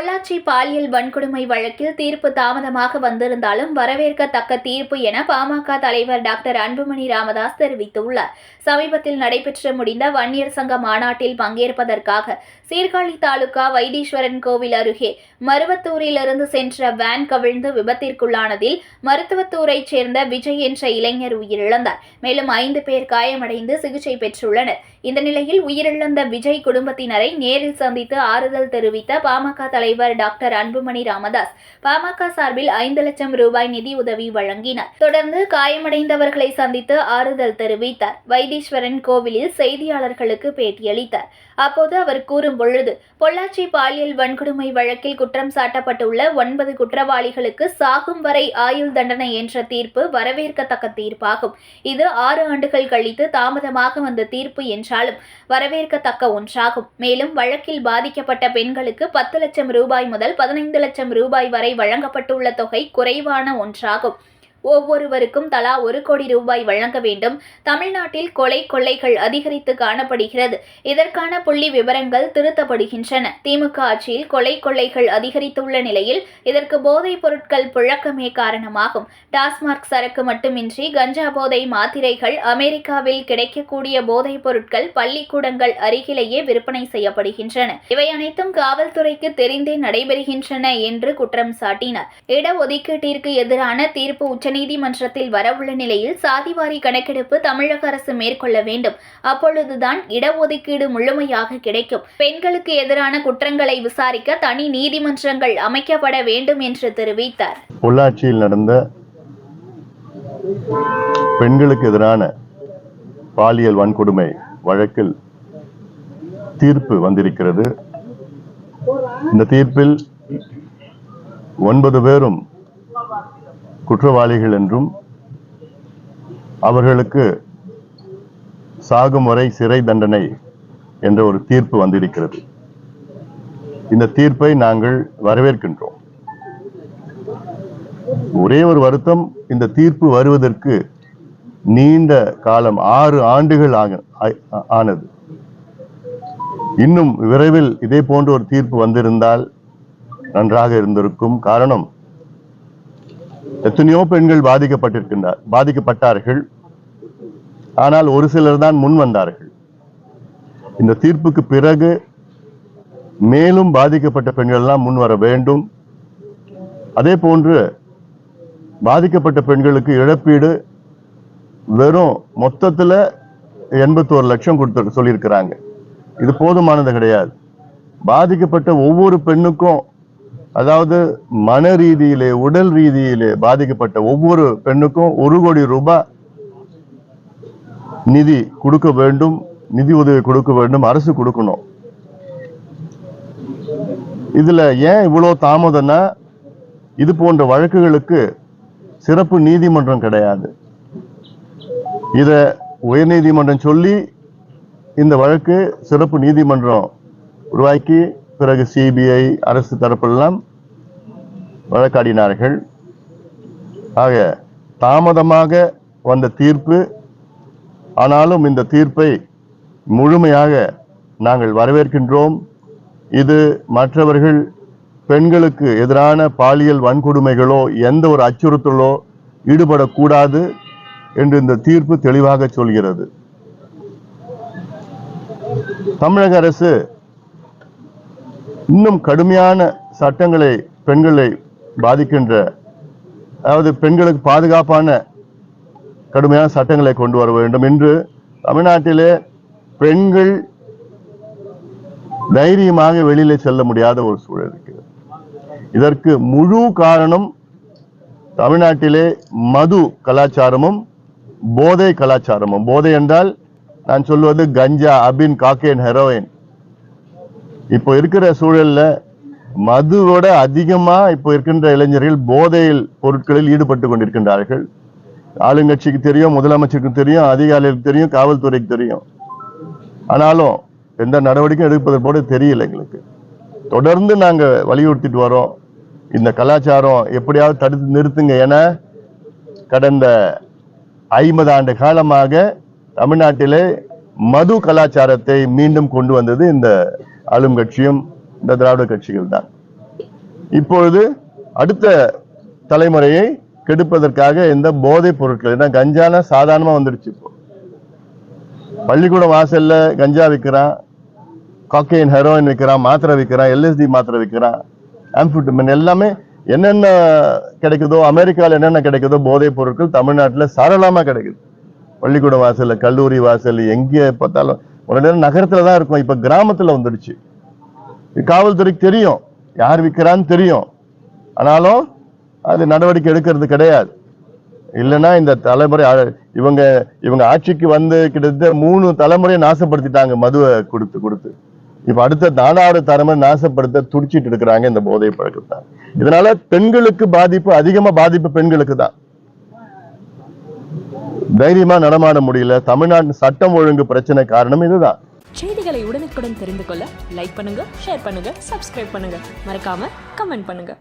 பாலியல் வன்கொடுமை வழக்கில் தீர்ப்பு தாமதமாக வந்திருந்தாலும் வரவேற்கத்தக்க தீர்ப்பு என பாமக தலைவர் டாக்டர் அன்புமணி ராமதாஸ் தெரிவித்துள்ளார். சமீபத்தில் நடைபெற்று முடிந்த வன்னியர் சங்க மாநாட்டில் பங்கேற்பதற்காக சீர்காழி தாலுகா வைத்தீஸ்வரன் கோவில் அருகே மருவத்தூரிலிருந்து சென்ற வேன் கவிழ்ந்து விபத்திற்குள்ளானதில் மருத்துவத்தூரைச் சேர்ந்த விஜய் என்ற இளைஞர் உயிரிழந்தார். மேலும் ஐந்து பேர் காயமடைந்து சிகிச்சை பெற்றுள்ளனர். இந்த நிலையில் உயிரிழந்த விஜய் குடும்பத்தினரை நேரில் சந்தித்து ஆறுதல் தெரிவித்த பாமக தலைவர் டாக்டர் அன்புமணி ராமதாஸ் பாமக சார்பில் ஐந்து லட்சம் ரூபாய் நிதி உதவி வழங்கினார். தொடர்ந்து காயமடைந்தவர்களை சந்தித்து ஆறுதல் தெரிவித்தார். வைத்தீஸ்வரன் கோவிலில் செய்தியாளர்களுக்கு பேட்டியளித்தார். அப்போது அவர் கூறும் பொழுது பொள்ளாச்சி பாலியல் வன்கொடுமை வழக்கில் குற்றம் சாட்டப்பட்டுள்ள ஒன்பது குற்றவாளிகளுக்கு சாகும் வரை ஆயுள் தண்டனை என்ற தீர்ப்பு வரவேற்கத்தக்க தீர்ப்பாகும். இது ஆறு ஆண்டுகள் கழித்து தாமதமாக வந்த தீர்ப்பு என்றாலும் வரவேற்கத்தக்க ஒன்றாகும். மேலும் வழக்கில் பாதிக்கப்பட்ட பெண்களுக்கு பத்து லட்சம் ரூபாய் ரூபாய் முதல் பதினைந்து லட்சம் ரூபாய் வரை வழங்கப்பட்டுள்ள தொகை குறைவான ஒன்றாகும். ஒவ்வொருவருக்கும் தலா ஒரு கோடி ரூபாய் வழங்க வேண்டும். தமிழ்நாட்டில் கொலை கொள்ளைகள் அதிகரித்து காணப்படுகிறது. இதற்கான புள்ளி விவரங்கள் திருத்தப்படுகின்றன. திமுக ஆட்சியில் கொலை கொள்ளைகள் அதிகரித்துள்ள நிலையில் இதற்கு போதைப் பொருட்கள் புழக்கமே காரணமாகும். டாஸ்மார்க் சரக்கு மட்டுமின்றி கஞ்சா போதை மாத்திரைகள் அமெரிக்காவில் கிடைக்கக்கூடிய போதைப் பொருட்கள் பள்ளிக்கூடங்கள் அருகிலேயே விற்பனை செய்யப்படுகின்றன. இவை அனைத்தும் காவல்துறைக்கு தெரிந்தே நடைபெறுகின்றன என்று குற்றம் சாட்டினார். இடஒதுக்கீட்டிற்கு எதிரான தீர்ப்பு உச்ச உச்சநீதிமன்றத்தில் வரவுள்ள நிலையில் சாதிவாரி கணக்கெடுப்பு தமிழக அரசு மேற்கொள்ள வேண்டும். அப்பொழுதுதான் இடஒதுக்கீடு முழுமையாக கிடைக்கும். பெண்களுக்கு எதிரான குற்றங்களை விசாரிக்க தனி நீதிமன்றங்கள் அமைக்கப்பட வேண்டும் என்று தெரிவித்தார். பொள்ளாச்சியில் நடந்த பெண்களுக்கு எதிரான பாலியல் வன்கொடுமை வழக்கில் தீர்ப்பு வந்திருக்கிறது. இந்த தீர்ப்பில் ஒன்பது பேரும் குற்றவாளிகள் என்றும் அவர்களுக்கு சாகும் வரை சிறை தண்டனை என்ற ஒரு தீர்ப்பு வந்திருக்கிறது. இந்த தீர்ப்பை நாங்கள் வரவேற்கின்றோம். ஒரே ஒரு வருத்தம் இந்த தீர்ப்பு வருவதற்கு நீண்ட காலம் ஆறு ஆண்டுகள் ஆக- ஆ- ஆனது. இன்னும் விரைவில் இதே போன்ற ஒரு தீர்ப்பு வந்திருந்தால் நன்றாக இருந்திருக்கும் காரணம் எத்தனையோ பெண்கள் பாதிக்கப்பட்டிருக்கின்றார் பாதிக்கப்பட்டார்கள். ஆனால் ஒரு சிலர் தான் முன் வந்தார்கள். இந்த தீர்ப்புக்கு பிறகு மேலும் பாதிக்கப்பட்ட பெண்கள் எல்லாம் முன் வர வேண்டும். அதே போன்று பாதிக்கப்பட்ட பெண்களுக்கு இழப்பீடு வெறும் மொத்தத்தில் எண்பத்தோரு லட்சம் கொடுத்து சொல்லியிருக்கிறாங்க. இது போதுமானது கிடையாது. பாதிக்கப்பட்ட ஒவ்வொரு பெண்ணுக்கும் அதாவது மன ரீதியிலே உடல் ரீதியிலே பாதிக்கப்பட்ட ஒவ்வொரு பெண்ணுக்கும் ஒரு கோடி ரூபாய் நிதி கொடுக்க வேண்டும் நிதி உதவி கொடுக்க வேண்டும் அரசு கொடுக்கணும். இதுல ஏன் இவ்வளவு தாமதம்னா இது போன்ற வழக்குகளுக்கு சிறப்பு நீதிமன்றம் கிடையாது. இத உயர்நீதிமன்றம் சொல்லி இந்த வழக்கு சிறப்பு நீதிமன்றம் உருவாக்கி பிறகு சிபிஐ அரசு தரப்பெல்லாம் வழக்காடினார்கள். ஆக தாமதமாக வந்த தீர்ப்பு ஆனாலும் இந்த தீர்ப்பை முழுமையாக நாங்கள் வரவேற்கின்றோம். இது மற்றவர்கள் பெண்களுக்கு எதிரான பாலியல் வன்கொடுமைகளோ எந்த ஒரு அச்சுறுத்தலோ ஈடுபடக்கூடாது என்று இந்த தீர்ப்பு தெளிவாக சொல்கிறது. தமிழக அரசு இன்னும் கடுமையான சட்டங்களை பெண்களை பாதிக்கின்ற அதாவது பெண்களுக்கு பாதுகாப்பான கடுமையான சட்டங்களை கொண்டு வர வேண்டும் என்று தமிழ்நாட்டிலே பெண்கள் தைரியமாக வெளியிலே செல்ல முடியாத ஒரு சூழல் இருக்கிறது. இதற்கு முழு காரணம் தமிழ்நாட்டிலே மது கலாச்சாரமும் போதை கலாச்சாரமும். போதை என்றால் நான் சொல்வது கஞ்சா அபின் காக்கேன் ஹெரோயின். இப்போ இருக்கிற சூழல்ல மதுவோட அதிகமா இப்போ இருக்கின்ற இளைஞர்கள் போதையில் பொருட்களில் ஈடுபட்டு கொண்டிருக்கின்றார்கள். ஆளுங்கட்சிக்கு தெரியும் முதலமைச்சருக்கு தெரியும் அதிகாரிகளுக்கு தெரியும் காவல்துறைக்கு தெரியும். ஆனாலும் எந்த நடவடிக்கையும் எடுப்பதற்கு போல தெரியல எங்களுக்கு. தொடர்ந்து நாங்க வலியுறுத்திட்டு வரோம். இந்த கலாச்சாரம் எப்படியாவது தடுத்து நிறுத்துங்க என கடந்த ஐம்பது ஆண்டு காலமாக தமிழ்நாட்டிலே மது கலாச்சாரத்தை மீண்டும் கொண்டு வந்தது இந்த ஆளும் கட்சியும் இந்த திராவிட கட்சிகள் தான். இப்பொழுது அடுத்த தலைமுறையை கெடுப்பதற்காக இந்த போதைப் பொருட்கள் ஏன்னா கஞ்சானா சாதாரணமாக வந்துடுச்சு இப்போ. பள்ளிக்கூடம் வாசல்ல கஞ்சா விற்கிறான் காக்கைன் ஹெரோயின் விற்கிறான் மாத்திரை விற்கிறான் எல்எஸ்டி மாத்திரை விற்கிறான் ஆம்ஃபிட்டமின் எல்லாமே என்னென்ன கிடைக்குதோ அமெரிக்காவில் என்னென்ன கிடைக்குதோ போதைப் பொருட்கள் தமிழ்நாட்டில் சரளமாக கிடைக்குது. பள்ளிக்கூடம் வாசல்ல கல்லூரி வாசல் எங்கே பார்த்தாலும் ஒரு நேரம் நகரத்துல தான் இருக்கும். இப்ப கிராமத்துல வந்துடுச்சு. காவல்துறைக்கு தெரியும். யார் விற்கிறான்னு தெரியும். ஆனாலும் அது நடவடிக்கை எடுக்கிறது கிடையாது. இல்லைன்னா இந்த தலைமுறை இவங்க இவங்க ஆட்சிக்கு வந்து கிட்டத்தட்ட மூணு தலைமுறையை நாசப்படுத்திட்டாங்க மதுவை கொடுத்து கொடுத்து. இப்ப அடுத்த நாலாவது தலைமுறை நாசப்படுத்த துடிச்சிட்டு இருக்கிறாங்க இந்த போதை பழக்கத்தை. இதனால பெண்களுக்கு பாதிப்பு அதிகமா பாதிப்பு பெண்களுக்கு தான். தைரியமா நடமாட முடியல. தமிழ்நாட்டு சட்டம் ஒழுங்கு பிரச்சனை காரணம் இதுதான். செய்திகளை உடனுக்குடன் தெரிந்து கொள்ள லைக் பண்ணுங்க ஷேர் பண்ணுங்க சப்ஸ்கிரைப் பண்ணுங்க. மறக்காம கமெண்ட் பண்ணுங்க.